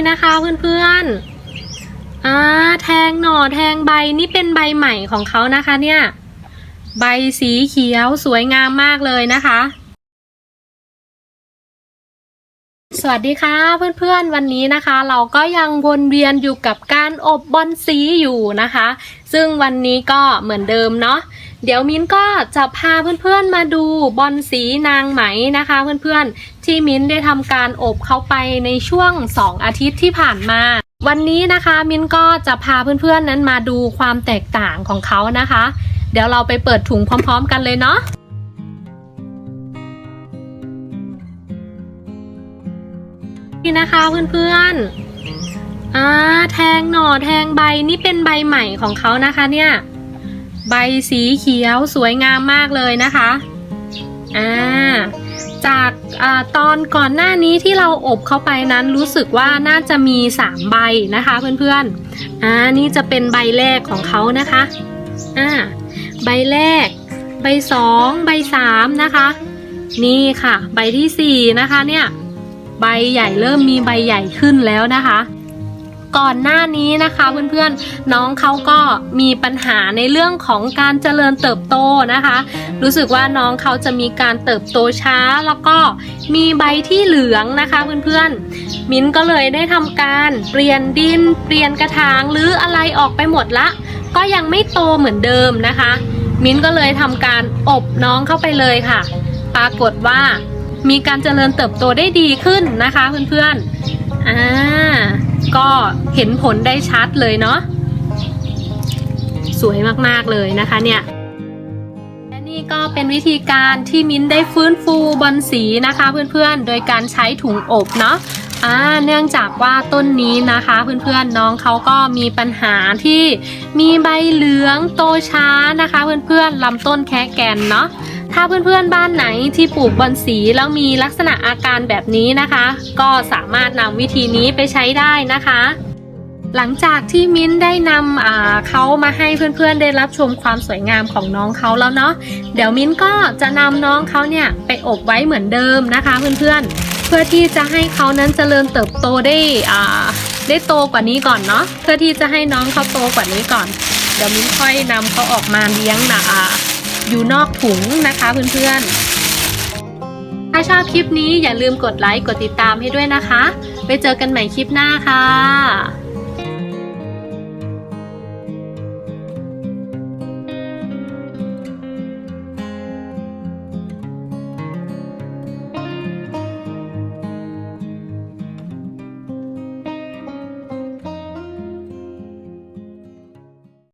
นี่นะคะเพื่อนๆอ่าแทงหน่อแทงใบนี่เป็นใบใหม่ของเขานะคะเนี่ย ใบสีเขียวสวยงามมากเลยนะคะ สวัสดีค่ะเพื่อนๆวันนี้นะคะ เราก็ยังวนเวียนอยู่กับการอบบอลสีอยู่นะคะ ซึ่งวันนี้ก็เหมือนเดิมเนาะ เดี๋ยวมิ้นก็จะพาเพื่อนๆมาดูบอลสีนางไหมนะคะ เพื่อนๆที่มิ้นได้ทำการอบเขาไปในช่วง 2 อาทิตย์ที่ผ่านมา วันนี้นะคะมิ้นก็จะพาเพื่อนๆนั้นมาดูความแตกต่างของเขานะคะ เดี๋ยวเราไปเปิดถุงพร้อม ๆ กันเลยเนาะนี่นะคะเพื่อนๆอ่าแทงหน่อแทงใบนี่เป็นใบใหม่ของเขานะคะเนี่ย ใบสีเขียวสวยงามมากเลยนะคะอ่าจากอาตอนก่อนหน้านี้ที่เราอบเข้าไปนั้นรู้สึกว่าน่าจะมีสามใบนะคะเพื่อนๆอ่านี่จะเป็นใบแรกของเขานะคะอ่าใบแรก ใบสองใบสามนะคะ นี่ค่ะ ใบที่สี่นะคะเนี่ยใบใหญ่เริ่มมีใบใหญ่ขึ้นแล้วนะคะ ก่อนหน้านี้นะคะเพื่อนๆน้องเขาก็มีปัญหาในเรื่องของการเจริญเติบโตนะคะ รู้สึกว่าน้องเขาจะมีการเติบโตช้าแล้วก็มีใบที่เหลืองนะคะเพื่อนๆมิ้นก็เลยได้ทำการเปลี่ยนดิน เปลี่ยนกระถางหรืออะไรออกไปหมดละ ก็ยังไม่โตเหมือนเดิมนะคะ มิ้นก็เลยทำการอบน้องเข้าไปเลยค่ะ ปรากฏว่ามีการเจริญเติบโตได้ดีขึ้นนะคะเพื่อนๆอ่า ก็เห็นผลได้ชัดเลยเนาะสวยมากๆเลยนะคะเนี่ยและนี่ก็เป็นวิธีการที่มิ้นได้ฟื้นฟูบอลสีนะคะ เพื่อนๆ โดยการใช้ถุงอบเนาะอ่าเนื่องจากว่าต้นนี้นะคะ เพื่อนๆน้องเขาก็มีปัญหาที่มีใบเหลืองโตช้านะคะ เพื่อนๆลำต้นแค่แกนเนาะ ถ้าเพื่อนๆบ้านไหนที่ปลูกบอนสีแล้วมีลักษณะอาการแบบนี้นะคะ ก็สามารถนำวิธีนี้ไปใช้ได้นะคะ หลังจากที่มิ้นได้นำเขามาให้เพื่อนๆได้รับชมความสวยงามของน้องเขาแล้วเนาะเดี๋ยวมิ้นก็จะนำน้องเขาเนี่ยไปอบไว้เหมือนเดิมนะคะเพื่อนๆ เพื่อที่จะให้เขานั้นเจริญเติบโตได้ได้โตกว่านี้ก่อนเนาะเพื่อที่จะให้น้องเขาโตกว่านี้ก่อน เดี๋ยวมิ้นค่อยนำเขาออกมาเลี้ยงนะ อยู่นอกถุงนะคะเพื่อนๆ ถ้าชอบคลิปนี้อย่าลืมกดไลค์กดติดตามให้ด้วยนะคะ ไปเจอกันใหม่คลิปหน้าค่ะ